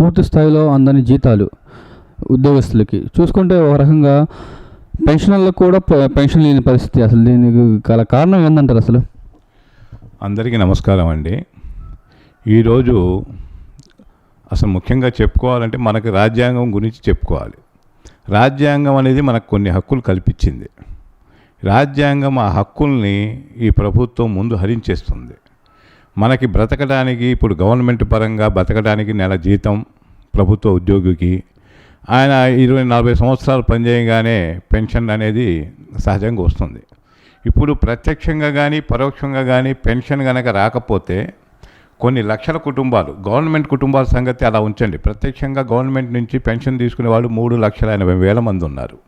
పూర్తి స్థాయిలో అందని జీతాలు ఉద్యోగస్తులకి. చూసుకుంటే ఒక రకంగా పెన్షనర్లకు కూడా పెన్షన్ లేని పరిస్థితి అసలు దీనికి గల కారణం ఏంటంటారు అసలు? అందరికీ నమస్కారం అండి. ఈరోజు అసలు ముఖ్యంగా చెప్పుకోవాలంటే మనకి రాజ్యాంగం గురించి చెప్పుకోవాలి. రాజ్యాంగం అనేది మనకు కొన్ని హక్కులు కల్పించింది. రాజ్యాంగం ఆ హక్కుల్ని ఈ ప్రభుత్వం ముందు హరించేస్తుంది. మనకి బ్రతకడానికి ఇప్పుడు గవర్నమెంట్ పరంగా బ్రతకడానికి నెల జీతం ప్రభుత్వ ఉద్యోగికి. ఆయన ఇరవై నలభై సంవత్సరాలు పనిచేయగానే పెన్షన్ అనేది సహజంగా వస్తుంది. ఇప్పుడు ప్రత్యక్షంగా కానీ పరోక్షంగా కానీ పెన్షన్ కనుక రాకపోతే కొన్ని లక్షల కుటుంబాలు గవర్నమెంట్ కుటుంబాల సంగతి అలా ఉంచండి. ప్రత్యక్షంగా గవర్నమెంట్ నుంచి పెన్షన్ తీసుకునే వాళ్ళు మూడు లక్షల ఎనభై వేల మంది ఉన్నారు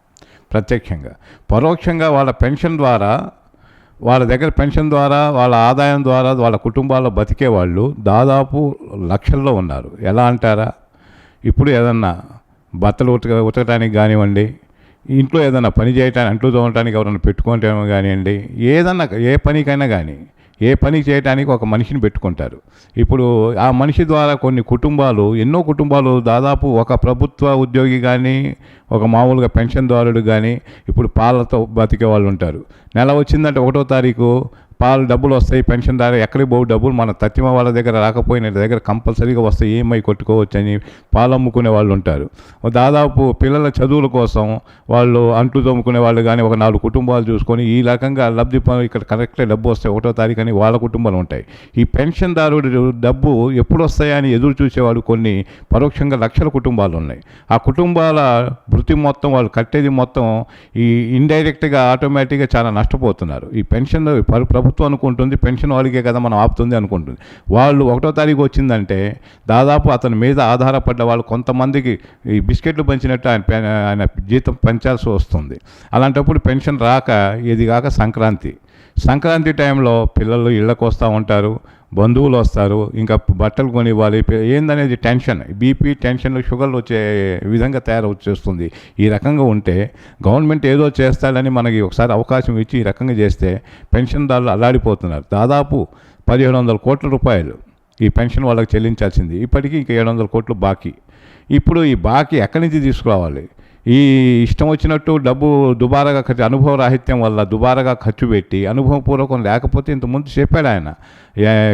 ప్రత్యక్షంగా. పరోక్షంగా వాళ్ళ పెన్షన్ ద్వారా వాళ్ళ దగ్గర పెన్షన్ ద్వారా వాళ్ళ ఆదాయం ద్వారా వాళ్ళ కుటుంబాల్లో బతికే వాళ్ళు దాదాపు లక్షల్లో ఉన్నారు. ఎలా అంటారా? ఇప్పుడు ఏదన్నా బట్టలు ఉతక ఉతకడానికి కానివ్వండి ఇంట్లో ఏదైనా పని చేయటానికి అంట్లు తోమటానికి ఎవరైనా పెట్టుకోవటం కానివ్వండి ఏదన్నా ఏ పనికైనా కానీ ఏ పని చేయడానికి ఒక మనిషిని పెట్టుకుంటారు. ఇప్పుడు ఆ మనిషి ద్వారా కొన్ని కుటుంబాలు ఎన్నో కుటుంబాలు దాదాపు ఒక ప్రభుత్వ ఉద్యోగి కానీ ఒక మామూలుగా పెన్షన్దారుడు కానీ ఇప్పుడు పాలతో బతికే వాళ్ళు ఉంటారు నెల వచ్చిందంటే ఒకటో తారీఖు పాలు డబ్బులు వస్తాయి పెన్షన్ ద్వారా ఎక్కడికి పోవు డబ్బులు మన తత్తిమ వాళ్ళ దగ్గర రాకపోయిన దగ్గర కంపల్సరీగా వస్తాయి ఈఎంఐ కొట్టుకోవచ్చు అని పాలు అమ్ముకునే వాళ్ళు ఉంటారు. దాదాపు పిల్లల చదువుల కోసం వాళ్ళు అంట్లు తోముకునే వాళ్ళు కానీ ఒక నాలుగు కుటుంబాలు చూసుకొని ఈ రకంగా లబ్ధి పొంద- ఇక్కడ కరెక్ట్గా డబ్బు వస్తాయి ఒకటో తారీఖు అని వాళ్ళ కుటుంబాలు ఉంటాయి. ఈ పెన్షన్దారుడు డబ్బు ఎప్పుడు వస్తాయని ఎదురు చూసేవాడు కొన్ని పరోక్షంగా లక్షల కుటుంబాలు ఉన్నాయి. ఆ కుటుంబాల వృత్తి మొత్తం వాళ్ళు కట్టేది మొత్తం ఈ ఇండైరెక్ట్గా ఆటోమేటిక్గా చాలా నష్టపోతున్నారు. ఈ పెన్షన్ ప్రభుత్వం ప్రభుత్వం అనుకుంటుంది పెన్షన్ వాళ్ళకే కదా మనం ఆపుతుంది అనుకుంటుంది. వాళ్ళు ఒకటో తారీఖు వచ్చిందంటే దాదాపు అతని మీద ఆధారపడ్డ వాళ్ళు కొంతమందికి ఈ బిస్కెట్లు పంచినట్టు ఆయన ఆయన జీతం పెంచాల్సి వస్తుంది. అలాంటప్పుడు పెన్షన్ రాక ఇది కాక సంక్రాంతి. సంక్రాంతి టైంలో పిల్లలు ఇళ్ళకు వస్తూ ఉంటారు. బంధువులు వస్తారు ఇంకా బట్టలు కొనివ్వాలి. ఏందనేది టెన్షన్. బీపీ టెన్షన్ షుగర్లు వచ్చే విధంగా తయారు చేస్తుంది. ఈ రకంగా ఉంటే గవర్నమెంట్ ఏదో చేస్తాడని మనకి ఒకసారి అవకాశం ఇచ్చి ఈ రకంగా చేస్తే పెన్షన్దారులు అల్లాడిపోతున్నారు. దాదాపు పదిహేడు వందల కోట్ల రూపాయలు ఈ పెన్షన్ వాళ్ళకి చెల్లించాల్సింది. ఇప్పటికీ ఇంకా ఏడు వందల కోట్లు బాకీ. ఇప్పుడు ఈ బాకీ ఎక్కడి నుంచి తీసుకురావాలి? ఈ ఇష్టం వచ్చినట్టు డబ్బు దుబారాగా ఖర్చు అనుభవ రాహిత్యం వల్ల దుబారాగా ఖర్చు పెట్టి అనుభవపూర్వకం లేకపోతే ఇంతకుముందు చెప్పాడు ఆయన.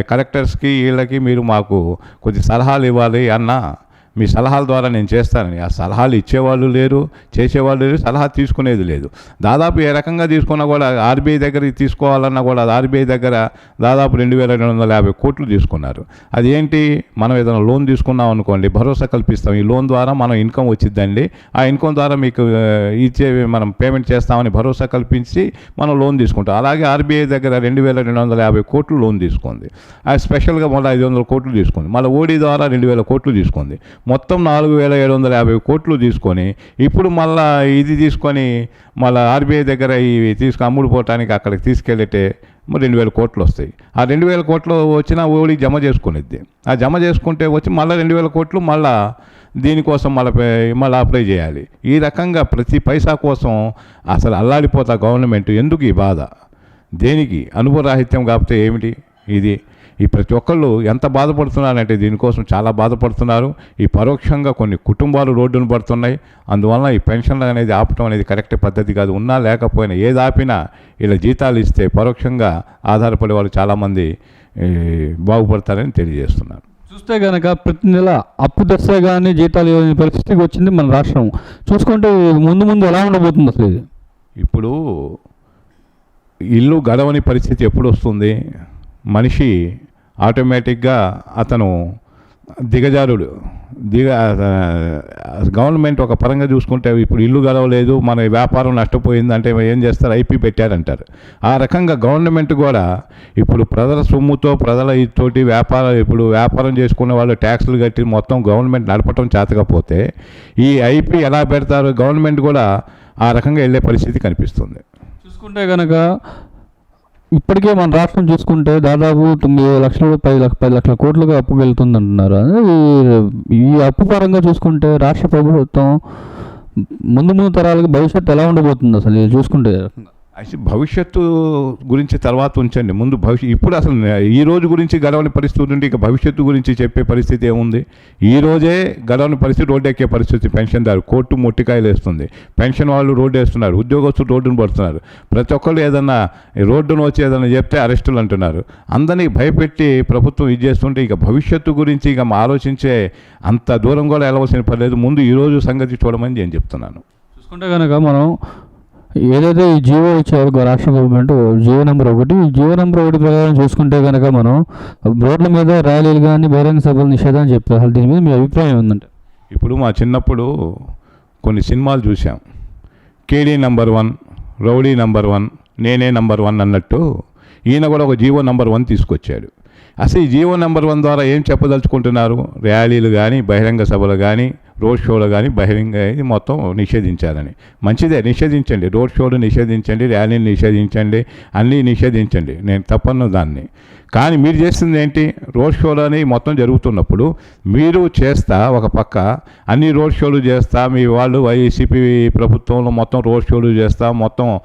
కలెక్టర్స్కి వీళ్ళకి మీరు మాకు కొద్ది సలహాలు ఇవ్వాలి అన్న మీ సలహాల ద్వారా నేను చేస్తానని. ఆ సలహాలు ఇచ్చేవాళ్ళు లేరు చేసేవాళ్ళు లేరు సలహా తీసుకునేది లేదు. దాదాపు ఏ రకంగా తీసుకున్నా కూడా ఆర్బీఐ దగ్గర తీసుకోవాలన్నా కూడా ఆర్బీఐ దగ్గర దాదాపు రెండు వేల రెండు వందల యాభై కోట్లు తీసుకున్నారు. అది ఏంటి? మనం ఏదైనా లోన్ తీసుకున్నాం అనుకోండి భరోసా కల్పిస్తాం. ఈ లోన్ ద్వారా మనం ఇన్కమ్ వచ్చిద్దండి. ఆ ఇన్కమ్ ద్వారా మీకు ఇచ్చే మనం పేమెంట్ చేస్తామని భరోసా కల్పించి మనం లోన్ తీసుకుంటాం. అలాగే ఆర్బీఐ దగ్గర రెండు వేల రెండు వందల యాభై కోట్లు లోన్ తీసుకుంది అది స్పెషల్గా మళ్ళీ ఐదు వందల కోట్లు తీసుకుంది మళ్ళీ ఓడి ద్వారా రెండు వేల కోట్లు తీసుకుంది మొత్తం నాలుగు వేల ఏడు వందల యాభై కోట్లు తీసుకొని ఇప్పుడు మళ్ళా ఇది తీసుకొని మళ్ళీ ఆర్బీఐ దగ్గర ఇవి తీసుకు అమ్ముడుపోవటానికి అక్కడికి తీసుకెళ్ళితే రెండు వేల కోట్లు వస్తాయి. ఆ రెండు వేల కోట్లు వచ్చినా ఓడి జమ చేసుకునేది. ఆ జమ చేసుకుంటే వచ్చి మళ్ళీ రెండు వేల కోట్లు మళ్ళా దీనికోసం మళ్ళీ మళ్ళీ అప్లై చేయాలి. ఈ రకంగా ప్రతి పైసా కోసం అసలు అల్లాడిపోతా గవర్నమెంట్ ఎందుకు ఈ బాధ? దేనికి? అనుభవరాహిత్యం కాకపోతే ఏమిటి? ఇది ఈ ప్రతి ఒక్కళ్ళు ఎంత బాధపడుతున్నారంటే దీనికోసం చాలా బాధపడుతున్నారు. ఈ పరోక్షంగా కొన్ని కుటుంబాలు రోడ్డును పడుతున్నాయి. అందువలన ఈ పెన్షన్లు అనేది ఆపటం అనేది కరెక్ట్ పద్ధతి కాదు. ఉన్నా లేకపోయినా ఏది ఆపినా ఇలా జీతాలు ఇస్తే పరోక్షంగా ఆధారపడే వాళ్ళు చాలామంది బాగుపడతారని తెలియజేస్తున్నారు. చూస్తే కనుక ప్రతి నెల అప్పు తెస్తే కానీ జీతాలు ఇవ్వని పరిస్థితికి వచ్చింది మన రాష్ట్రం. చూసుకుంటే ముందు ముందు ఎలా ఉండబోతుంది అసలు ఇది? ఇప్పుడు ఇల్లు గడవని పరిస్థితి ఎప్పుడు వస్తుంది? మనిషి ఆటోమేటిక్గా అతను దిగజారుడు. దిగ గవర్నమెంట్ ఒక పరంగా చూసుకుంటే ఇప్పుడు ఇల్లు గడవలేదు మన వ్యాపారం నష్టపోయింది అంటే ఏం చేస్తారు? ఐపీ పెట్టారంటారు. ఆ రకంగా గవర్నమెంట్ కూడా ఇప్పుడు ప్రజల సొమ్ముతో ప్రజల తోటి వ్యాపారం ఇప్పుడు వ్యాపారం చేసుకునే వాళ్ళు ట్యాక్సులు కట్టి మొత్తం గవర్నమెంట్ నడపటం చేతకపోతే ఈ ఐపీ ఎలా పెడతారు? గవర్నమెంట్ కూడా ఆ రకంగా వెళ్ళే పరిస్థితి కనిపిస్తుంది. చూసుకుంటే కనుక ఇప్పటికే మన రాష్ట్రం చూసుకుంటే దాదాపు తొమ్మిది లక్షలు పది లక్ష పది లక్షల కోట్లుగా అప్పు వెళ్తుంది అంటున్నారు ఈ- ఈ అప్పు పరంగా చూసుకుంటే రాష్ట్ర ప్రభుత్వం ముందు ముందు తరాలకు భవిష్యత్తు ఎలా ఉండబోతుంది అసలు? ఇది చూసుకుంటే. అయితే భవిష్యత్తు గురించి తర్వాత ఉంచండి. ముందు భవిష్యత్ ఇప్పుడు అసలు ఈ రోజు గురించి గడవని పరిస్థితి ఉంటే ఇక భవిష్యత్తు గురించి చెప్పే పరిస్థితి ఏముంది? ఈ రోజే గడవని పరిస్థితి రోడ్డు ఎక్కే పరిస్థితి. పెన్షన్దారు కోర్టు మొట్టికాయలు వేస్తుంది పెన్షన్ వాళ్ళు రోడ్డు వేస్తున్నారు ఉద్యోగస్తులు రోడ్డును పడుతున్నారు. ప్రతి ఒక్కళ్ళు ఏదన్నా రోడ్డును వచ్చి ఏదైనా చెప్తే అరెస్టులు అంటున్నారు. అందరినీ భయపెట్టి ప్రభుత్వం ఇది చేస్తుంటే ఇక భవిష్యత్తు గురించి ఇక ఆలోచించే అంత దూరం కూడా వెళ్ళవలసిన పర్లేదు ముందు ఈరోజు సంగతి చూడమని నేను చెప్తున్నాను. చూసుకుంటే కనుక మనం ఏదైతే ఈ జియో ఇచ్చారు రాష్ట్ర గవర్నమెంట్ జియో నెంబర్ ఒకటి. జియో నెంబర్ ఒకటి ప్రకారం చూసుకుంటే కనుక మనం రోడ్ల మీద ర్యాలీలు కానీ బహిరంగ సభలు నిషేధం అని చెప్పారు. అసలు దీని మీద మీ అభిప్రాయం ఏంటంటే ఇప్పుడు మా చిన్నప్పుడు కొన్ని సినిమాలు చూసాం KD number one rowdy number one నేనే నంబర్ వన్ అన్నట్టు ఈయన కూడా ఒక జీవో నంబర్ వన్ తీసుకొచ్చాడు. అసలు ఈ జీవో నెంబర్ వన్ ద్వారా ఏం చెప్పదలుచుకుంటున్నారు? ర్యాలీలు కానీ బహిరంగ సభలు కానీ రోడ్ షోలు కానీ బహిరంగ ఇది మొత్తం నిషేధించాలని. మంచిదే నిషేధించండి. రోడ్ షోలు నిషేధించండి ర్యాలీలు నిషేధించండి అన్నీ నిషేధించండి. నేను తప్పను దాన్ని. కానీ మీరు చేస్తుంది ఏంటి? రోడ్ షోలు అని మొత్తం జరుగుతున్నప్పుడు మీరు చేస్తా ఒక పక్క అన్ని రోడ్ షోలు చేస్తా మీ వాళ్ళు వైసీపీ ప్రభుత్వంలో మొత్తం రోడ్ షోలు చేస్తా మొత్తం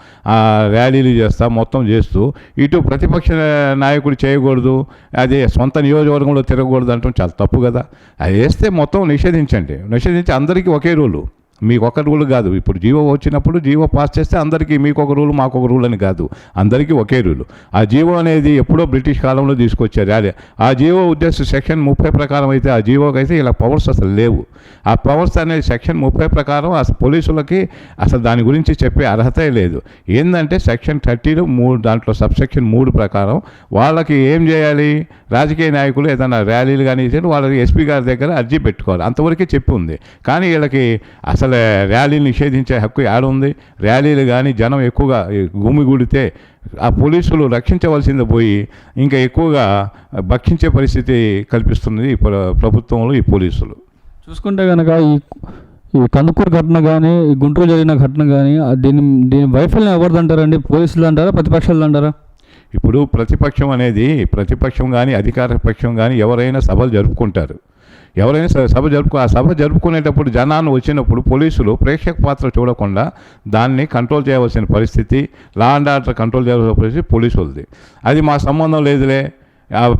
ర్యాలీలు చేస్తా మొత్తం చేస్తూ ఇటు ప్రతిపక్ష నాయకుడు చేయకూడదు అదే సొంత నియోజకవర్గంలో తిరగకూడదు అంటాం చాలా తప్పు కదా. అది వేస్తే మొత్తం నిషేధించండి. నిషేధించి అందరికీ ఒకే రూలు. మీకు ఒక రూల్ కాదు. ఇప్పుడు జీవో వచ్చినప్పుడు జీవో పాస్ చేస్తే అందరికీ మీకు ఒక రూల్ మాకు ఒక రూల్ అని కాదు. అందరికీ ఒకే రూల్. ఆ జీవో అనేది ఎప్పుడో బ్రిటిష్ కాలంలో తీసుకొచ్చారు. అదే ఆ జీవో ఉద్దేశం సెక్షన్ ముప్పై ప్రకారం అయితే ఆ జీవోకి అయితే ఇలా పవర్స్ అసలు లేవు. ఆ పవర్స్ అనేది సెక్షన్ ముప్పై ప్రకారం అసలు పోలీసులకి అసలు దాని గురించి చెప్పే అర్హతే లేదు. ఏంటంటే సెక్షన్ థర్టీలో మూడు దాంట్లో సబ్ సెక్షన్ మూడు ప్రకారం వాళ్ళకి ఏం చేయాలి? రాజకీయ నాయకులు ఏదైనా ర్యాలీలు కానీ వాళ్ళకి ఎస్పీ గారి దగ్గర అర్జీ పెట్టుకోవాలి. అంతవరకే చెప్పి ఉంది. కానీ వీళ్ళకి అసలు ర్యాలీలు నిషేధించే హక్కు ఏడుంది ర్యాలీలు కానీ జనం ఎక్కువగా గుమిగూడితే ఆ పోలీసులు రక్షించవలసింది పోయి ఇంకా ఎక్కువగా భక్షించే పరిస్థితి కల్పిస్తున్నది ప్ర- ప్రభుత్వంలో ఈ పోలీసులు. చూసుకుంటే కనుక ఈ ఈ కందుకూరు ఘటన కానీ ఈ గుంటూరు జరిగిన ఘటన కానీ దీని దీని వైఫల్యం ఎవరిది అంటారండి పోలీసులు అంటారా? ప్రతిపక్షాలు అంటారా? ఇప్పుడు ప్రతిపక్షం అనేది ప్రతిపక్షం కానీ అధికార పక్షం కానీ ఎవరైనా సభలు జరుపుకుంటారు. ఎవరైనా సరే సభ జరుపుకో ఆ సభ జరుపుకునేటప్పుడు జనాన్ని వచ్చినప్పుడు పోలీసులు ప్రేక్షక పాత్ర చూడకుండా దాన్ని కంట్రోల్ చేయవలసిన పరిస్థితి లా అండ్ ఆర్డర్ కంట్రోల్ చేయవలసిన పరిస్థితి పోలీసులది. అది మా సంబంధం లేదులే.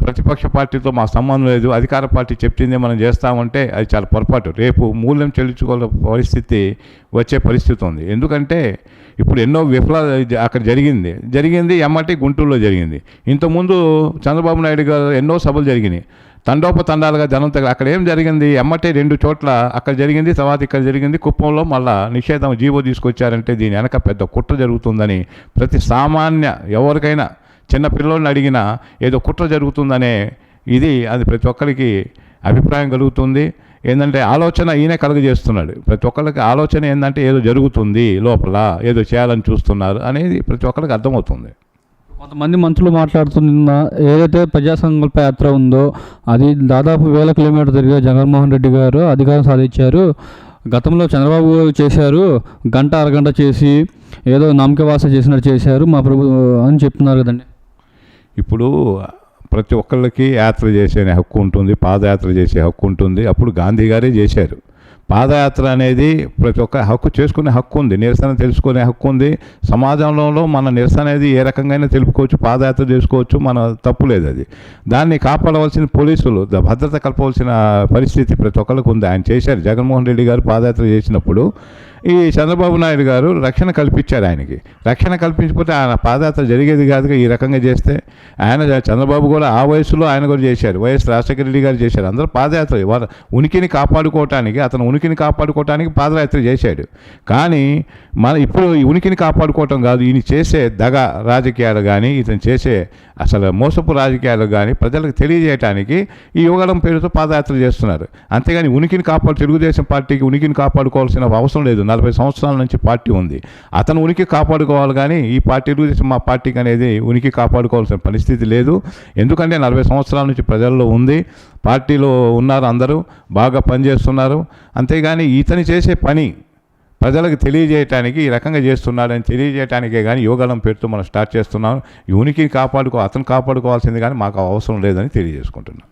ప్రతిపక్ష పార్టీతో మా సంబంధం లేదు. అధికార పార్టీ చెప్పిందే మనం చేస్తామంటే అది చాలా పొరపాటు. రేపు మూల్యం చెల్లించుకోవాల పరిస్థితి వచ్చే పరిస్థితి ఉంది. ఎందుకంటే ఇప్పుడు ఎన్నో విఫలాలు అక్కడ జరిగింది. జరిగింది ఎమ్మటి గుంటూరులో జరిగింది. ఇంతకుముందు చంద్రబాబు నాయుడు గారు ఎన్నో సభలు జరిగినాయి. తండోపతండాలుగా జనం తగ్గ అక్కడ ఏం జరిగింది? ఎమ్మటే రెండు చోట్ల అక్కడ జరిగింది తర్వాత ఇక్కడ జరిగింది. కుప్పంలో మళ్ళా నిషేధం జీవో తీసుకొచ్చారంటే దీని వెనక పెద్ద కుట్ర జరుగుతుందని ప్రతి సామాన్య ఎవరికైనా చిన్న పిల్లోడిని అడిగినా ఏదో కుట్ర జరుగుతుందనే ఇది అది ప్రతి ఒక్కరికి అభిప్రాయం కలుగుతుంది. ఏంటంటే ఆలోచన ఈయనే కలుగజేస్తున్నాడు. ప్రతి ఒక్కరికి ఆలోచన ఏంటంటే ఏదో జరుగుతుంది లోపల ఏదో చేయాలని చూస్తున్నారు అనేది ప్రతి ఒక్కరికి అర్థమవుతుంది. కొంతమంది మంత్రులు మాట్లాడుతున్న ఏదైతే ప్రజా సంకల్ప యాత్ర ఉందో అది దాదాపు వేల కిలోమీటర్ తిరిగే జగన్మోహన్ రెడ్డి గారు అధికారం సాధించారు. గతంలో చంద్రబాబు గారు చేశారు గంట అరగంట చేసి ఏదో నమ్మకవాస చేసినట్టు చేశారు మా ప్రభు అని చెప్తున్నారు కదండి. ఇప్పుడు ప్రతి ఒక్కళ్ళకి యాత్ర చేసే హక్కు ఉంటుంది పాదయాత్ర చేసే హక్కు ఉంటుంది. అప్పుడు గాంధీ గారే చేశారు. పాదయాత్ర అనేది ప్రతి ఒక్క హక్కు చేసుకునే హక్కు ఉంది నిరసన తెలుసుకునే హక్కు ఉంది. సమాజంలో మన నిరసన అనేది ఏ రకంగా తెలుపుకోవచ్చు పాదయాత్ర చేసుకోవచ్చు మన తప్పు లేదు అది. దాన్ని కాపాడవలసిన పోలీసులు భద్రత కలపవలసిన పరిస్థితి ప్రతి ఒక్కరికి ఉంది. ఆయన చేశారు. జగన్మోహన్ రెడ్డి గారు పాదయాత్ర చేసినప్పుడు ఈ చంద్రబాబు నాయుడు గారు రక్షణ కల్పించారు ఆయనకి. రక్షణ కల్పించకపోతే ఆయన పాదయాత్ర జరిగేది కాదుగా ఈ రకంగా చేస్తే. ఆయన చంద్రబాబు కూడా ఆ వయసులో ఆయన కూడా చేశారు. వైఎస్ రాజశేఖర రెడ్డి గారు చేశారు. అందరూ పాదయాత్ర. వాళ్ళ ఉనికిని కాపాడుకోవటానికి అతను ఉనికిని కాపాడుకోవటానికి పాదయాత్ర చేశాడు. కానీ మన ఇప్పుడు ఈ ఉనికిని కాపాడుకోవటం కాదు. ఈయన చేసే దగ రాజకీయాలు కానీ ఇతను చేసే అసలు మోసపు రాజకీయాలు కానీ ప్రజలకు తెలియజేయటానికి ఈ యువగలం పేరుతో పాదయాత్ర చేస్తున్నారు. అంతేగాని ఉనికిని కాపాడు తెలుగుదేశం పార్టీకి ఉనికిని కాపాడుకోవాల్సిన అవసరం లేదు. నలభై సంవత్సరాల నుంచి పార్టీ ఉంది. అతను ఉనికి కాపాడుకోవాలి కానీ ఈ పార్టీ తెలుగుదేశం మా పార్టీకి అనేది ఉనికి కాపాడుకోవాల్సిన పరిస్థితి లేదు. ఎందుకంటే నలభై సంవత్సరాల నుంచి ప్రజల్లో ఉంది. పార్టీలో ఉన్నారు అందరూ బాగా పనిచేస్తున్నారు. అంతేగాని ఇతను చేసే పని ప్రజలకు తెలియజేయటానికి ఈ రకంగా చేస్తున్నాడని తెలియజేయటానికే కానీ యోగాలం పెడుతూ మనం స్టార్ట్ చేస్తున్నాం. ఈ ఉనికిని కాపాడుకో అతను కాపాడుకోవాల్సింది కానీ మాకు అవసరం లేదని తెలియజేసుకుంటున్నాం.